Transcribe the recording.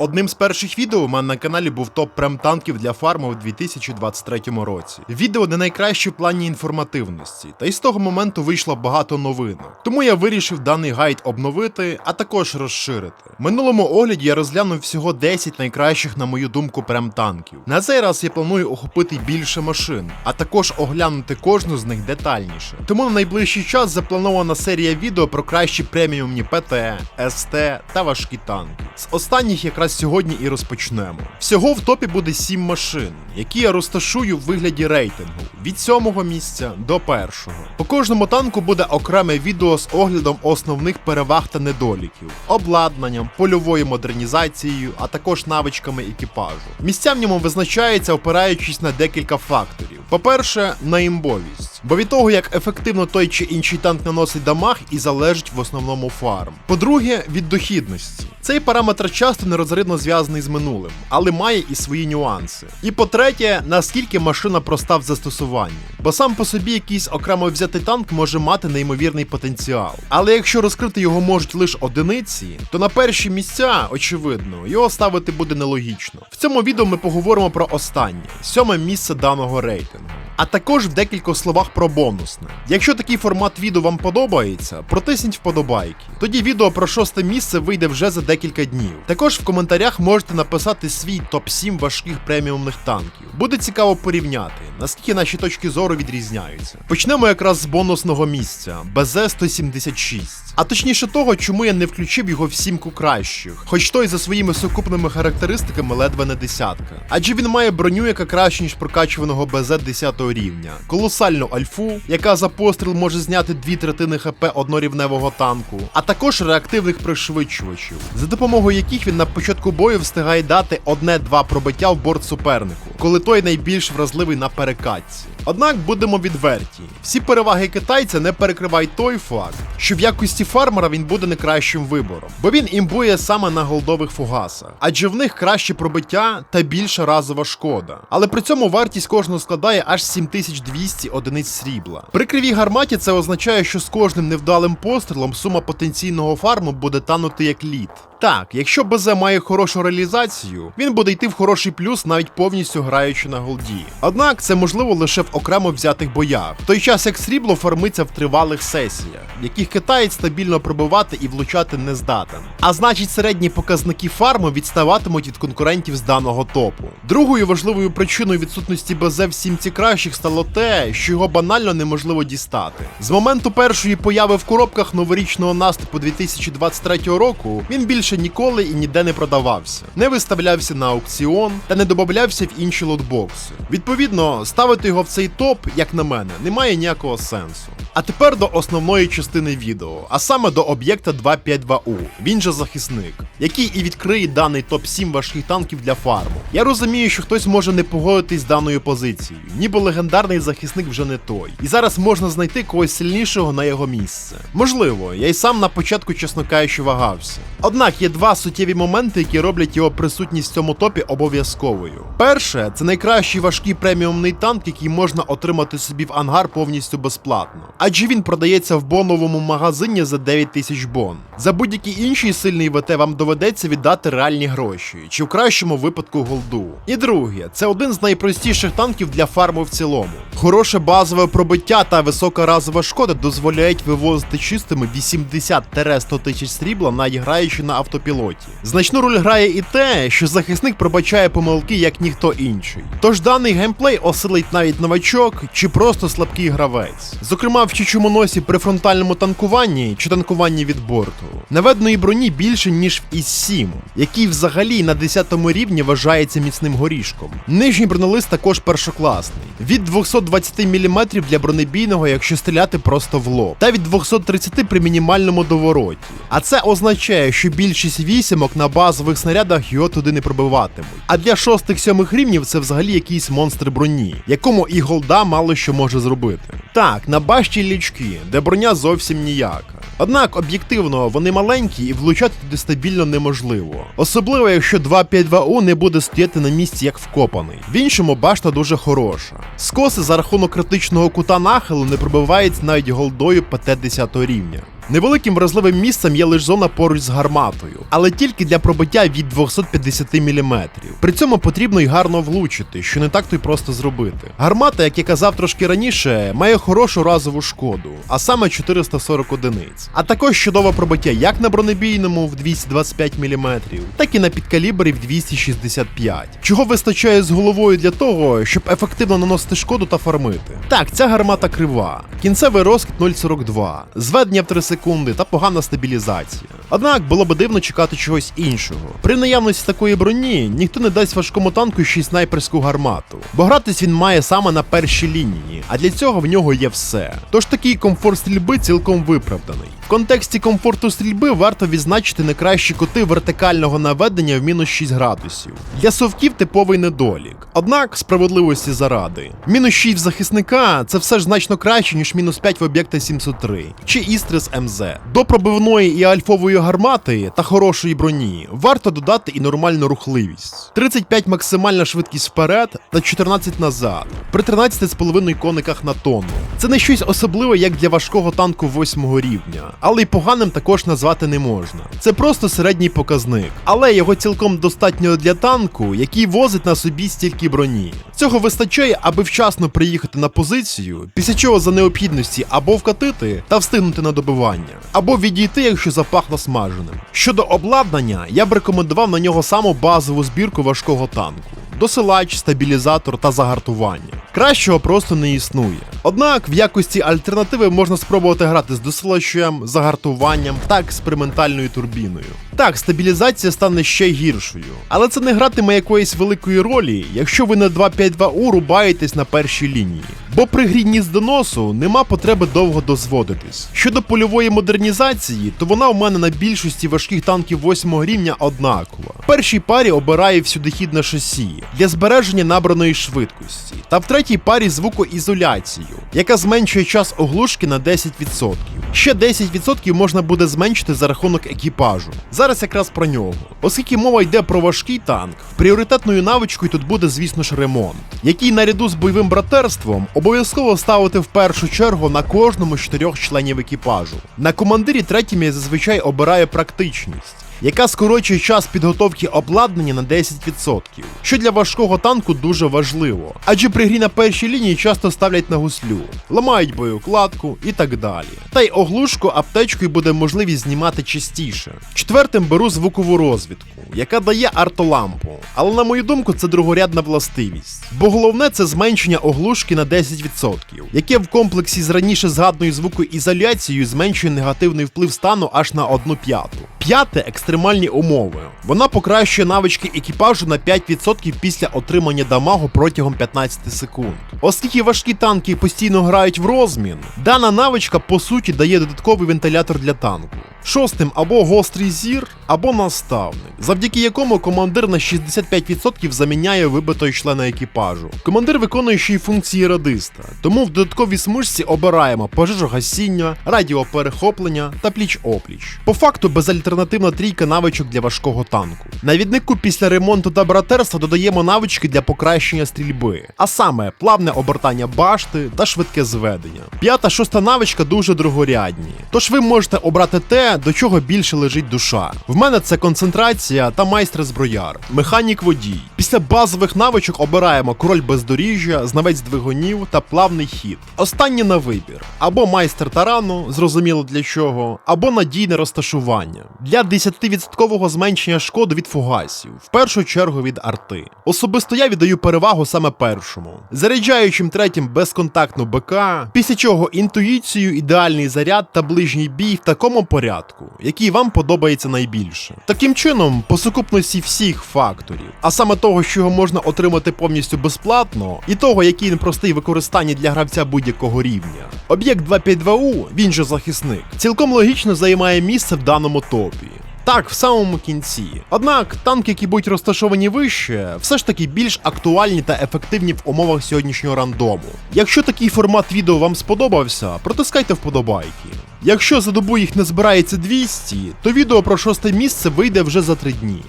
Одним з перших відео у мене на каналі був топ прем-танків для фарму у 2023 році. Відео не найкраще в плані інформативності, та й з того моменту вийшло багато новинок. Тому я вирішив даний гайд обновити, а також розширити. В минулому огляді я розглянув всього 10 найкращих, на мою думку, прем-танків. На цей раз я планую охопити більше машин, а також оглянути кожну з них детальніше. Тому на найближчий час запланована серія відео про кращі преміумні ПТ, СТ та важкі танки. З останніх якраз сьогодні і розпочнемо. Всього в топі буде 7 машин, які я розташую в вигляді рейтингу від 7 місця до першого. По кожному танку буде окреме відео з оглядом основних переваг та недоліків, обладнанням, польовою модернізацією, а також навичками екіпажу. Місця в ньому визначаються, опираючись на декілька факторів. По-перше, на імбовість, бо від того, як ефективно той чи інший танк наносить дамаг, і залежить в основному фарм. По-друге, від дохідності. Цей параметр часто нерозривно зв'язаний з минулим, але має і свої нюанси. І по-третє, наскільки машина проста в застосуванні. Бо сам по собі якийсь окремо взятий танк може мати неймовірний потенціал. Але якщо розкрити його можуть лише одиниці, то на перші місця, очевидно, його ставити буде нелогічно. В цьому відео ми поговоримо про останнє, сьоме місце даного рейтингу. А також в декількох словах про бонусне. Якщо такий формат відео вам подобається, протисніть вподобайки. Тоді відео про шосте місце вийде вже за декілька днів. Також в коментарях можете написати свій топ-7 важких преміумних танків. Буде цікаво порівняти, наскільки наші точки зору відрізняються. Почнемо якраз з бонусного місця БЗ-176. А точніше того, чому я не включив його в сімку кращих, хоч той за своїми сукупними характеристиками ледве не десятка. Адже він має броню, яка краще, ніж прокачуваного БЗ 10 рівня, колосальну альфу, яка за постріл може зняти дві третини ХП однорівневого танку, а також реактивних пришвидшувачів, за допомогою яких він на початку бою встигає дати одне-два пробиття в борт супернику, коли той найбільш вразливий на перекатці. Однак будемо відверті, всі переваги китайця не перекривають той факт, що в якості фармера він буде не кращим вибором, бо він імбує саме на голдових фугасах, адже в них краще пробиття та більша разова шкода. Але при цьому вартість кожного складає аж 7200 одиниць срібла. При кривій гарматі це означає, що з кожним невдалим пострілом сума потенційного фарму буде танути як лід. Так, якщо БЗ має хорошу реалізацію, він буде йти в хороший плюс, навіть повністю граючи на голді. Однак це можливо лише в окремо взятих боях, в той час як срібло формиться в тривалих сесіях, яких китаєць стабільно пробивати і влучати не здатен. А значить, середні показники фарму відставатимуть від конкурентів з даного топу. Другою важливою причиною відсутності БЗ в сімці кращих стало те, що його банально неможливо дістати. З моменту першої появи в коробках новорічного наступу 2023 року він більше ніколи і ніде не продавався, не виставлявся на аукціон та не додавався в інші лотбокси. Відповідно, ставити його в цей топ, як на мене, немає ніякого сенсу. А тепер до основної частини відео, а саме до об'єкта 252У, він же захисник, який і відкриє даний топ-7 важких танків для фарму. Я розумію, що хтось може не погодитись з даною позицією, ніби легендарний захисник вже не той. І зараз можна знайти когось сильнішого на його місце. Можливо, я й сам на початку, чесно кажучи, вагався. Однак є два суттєві моменти, які роблять його присутність в цьому топі обов'язковою. Перше, це найкращий важкий преміумний танк, який можна отримати собі в ангар повністю безплатно. Адже він продається в боновому магазині за 9 тисяч бон. За будь-який інший сильний ВТ вам доведеться віддати реальні гроші, чи в кращому випадку голду. І друге, це один з найпростіших танків для фарму в цілому. Хороше базове пробиття та висока разова шкода дозволяють вивозити чистими 80-100 тисяч срібла, навіть граючи на автопілоті. Значну роль грає і те, що захисник пробачає помилки як ніхто інший. Тож даний геймплей осилить навіть новачок чи просто слабкий гравець. Зокрема, в чичумоносі при фронтальному танкуванні чи танкуванні від борту. Наведеної броні більше, ніж в ІС-7, який взагалі на 10 рівні вважається міцним горішком. Нижній бронелист також першокласний. Від 220 мм для бронебійного, якщо стріляти просто в лоб, та від 230 при мінімальному довороті. А це означає, що більшість вісімок на базових снарядах його туди не пробиватимуть. А для шостих-сьомих рівнів це взагалі якийсь монстр броні, якому і голда мало що може зробити. Так, на башті лічки, де броня зовсім ніяка. Однак об'єктивно вони маленькі і влучати туди стабільно неможливо. Особливо, якщо 252У не буде стояти на місці як вкопаний. В іншому башта дуже хороша. Скоси за рахунок критичного кута нахилу не пробиваються навіть голдою ПТ 10 рівня. Невеликим вразливим місцем є лише зона поруч з гарматою, але тільки для пробиття від 250 мм. При цьому потрібно й гарно влучити, що не так то й просто зробити. Гармата, як я казав трошки раніше, має хорошу разову шкоду, а саме 440 одиниць. А також чудове пробиття як на бронебійному в 225 мм, так і на підкалібрі в 265, чого вистачає з головою для того, щоб ефективно наносити шкоду та фармити. Так, ця гармата крива, кінцевий розкид 0,42, зведення в 3 секунди та погана стабілізація. Однак було би дивно чекати чогось іншого. При наявності такої броні ніхто не дасть важкому танку ще й снайперську гармату, бо гратись він має саме на першій лінії, а для цього в нього є все. Тож такий комфорт стрільби цілком виправданий. В контексті комфорту стрільби варто відзначити не кращі кути вертикального наведення в мінус 6 градусів. Для совків типовий недолік. Однак, справедливості заради, мінус 6 в захисника це все ж значно краще, ніж мінус 5 в об'єкта 703 чи Істрис МЗ. До пробивної і альфової гармати та хорошої броні варто додати і нормальну рухливість. 35 максимальна швидкість вперед та 14 назад, при 13,5 кониках на тонну. Це не щось особливе, як для важкого танку 8 рівня, але й поганим також назвати не можна. Це просто середній показник, але його цілком достатньо для танку, який возить на собі стільки броні. Цього вистачає, аби вчасно приїхати на позицію, після чого за необхідності або вкатити та встигнути на добивання, або відійти, якщо запахло смаженим. Щодо обладнання, я б рекомендував на нього саму базову збірку важкого танку. Досилач, стабілізатор та загартування. Кращого просто не існує. Однак в якості альтернативи можна спробувати грати з досилачем, загартуванням та експериментальною турбіною. Так, стабілізація стане ще гіршою, але це не гратиме якоїсь великої ролі, якщо ви на 252У рубаєтесь на першій лінії. Бо при грі ніс доносу нема потреби довго дозводитись. Щодо польової модернізації, то вона у мене на більшості важких танків 8 рівня однакова. В першій парі обираю всюдихідне шасі для збереження набраної швидкості, та в третій парі звукоізоляцію, яка зменшує час оглушки на 10%. Ще 10% можна буде зменшити за рахунок екіпажу. Зараз якраз про нього. Оскільки мова йде про важкий танк, пріоритетною навичкою тут буде, звісно ж, ремонт, який наряду з бойовим братерством обов'язково ставити в першу чергу на кожному з чотирьох членів екіпажу. На командирі третім я зазвичай обираю практичність. Яка скорочує час підготовки обладнання на 10%, що для важкого танку дуже важливо, адже при грі на першій лінії часто ставлять на гуслю, ламають боєукладку і так далі. Та й оглушку аптечкою буде можливість знімати частіше. Четвертим беру звукову розвідку, яка дає артолампу, але на мою думку, це другорядна властивість. Бо головне це зменшення оглушки на 10%, яке в комплексі з раніше згаданою звукоізоляцією зменшує негативний вплив стану аж на 1 п'яту. П'яте екстремальні умови. Вона покращує навички екіпажу на 5% після отримання дамагу протягом 15 секунд. Оскільки важкі танки постійно грають в розмін, дана навичка по суті дає додатковий вентилятор для танку. Шостим або гострий зір, або наставник, завдяки якому командир на 65% заміняє вибитого члена екіпажу. Командир виконує ще й функції радиста, тому в додатковій смужці обираємо пожежогасіння, радіоперехоплення та пліч-опліч. По факту безальтернативна трійка навичок для важкого танку. На віднику після ремонту та братерства додаємо навички для покращення стрільби, а саме плавне обертання башти та швидке зведення. П'ята шоста навичка дуже другорядні, тож ви можете обрати те, до чого більше лежить душа. В мене це концентрація та майстер зброяр, механік водій. Після базових навичок обираємо король бездоріжжя, знавець двигунів та плавний хід. Останнє на вибір: або майстер тарану, зрозуміло для чого, або надійне розташування для 10% зменшення шкоди від фугасів, в першу чергу від арти. Особисто я віддаю перевагу саме першому, заряджаючим третім безконтактну БК, після чого інтуїцію, ідеальний заряд та ближній бій в такому порядку, який вам подобається найбільше. Таким чином, по сукупності всіх факторів, а саме того, що його можна отримати повністю безплатно, і того, який він простий в використанні для гравця будь-якого рівня. Об'єкт 252U, він же захисник, цілком логічно займає місце в даному топі. Так, в самому кінці. Однак танки, які будуть розташовані вище, все ж таки більш актуальні та ефективні в умовах сьогоднішнього рандому. Якщо такий формат відео вам сподобався, протискайте вподобайки. Якщо за добу їх не збирається 200, то відео про шосте місце вийде вже за 3 дні.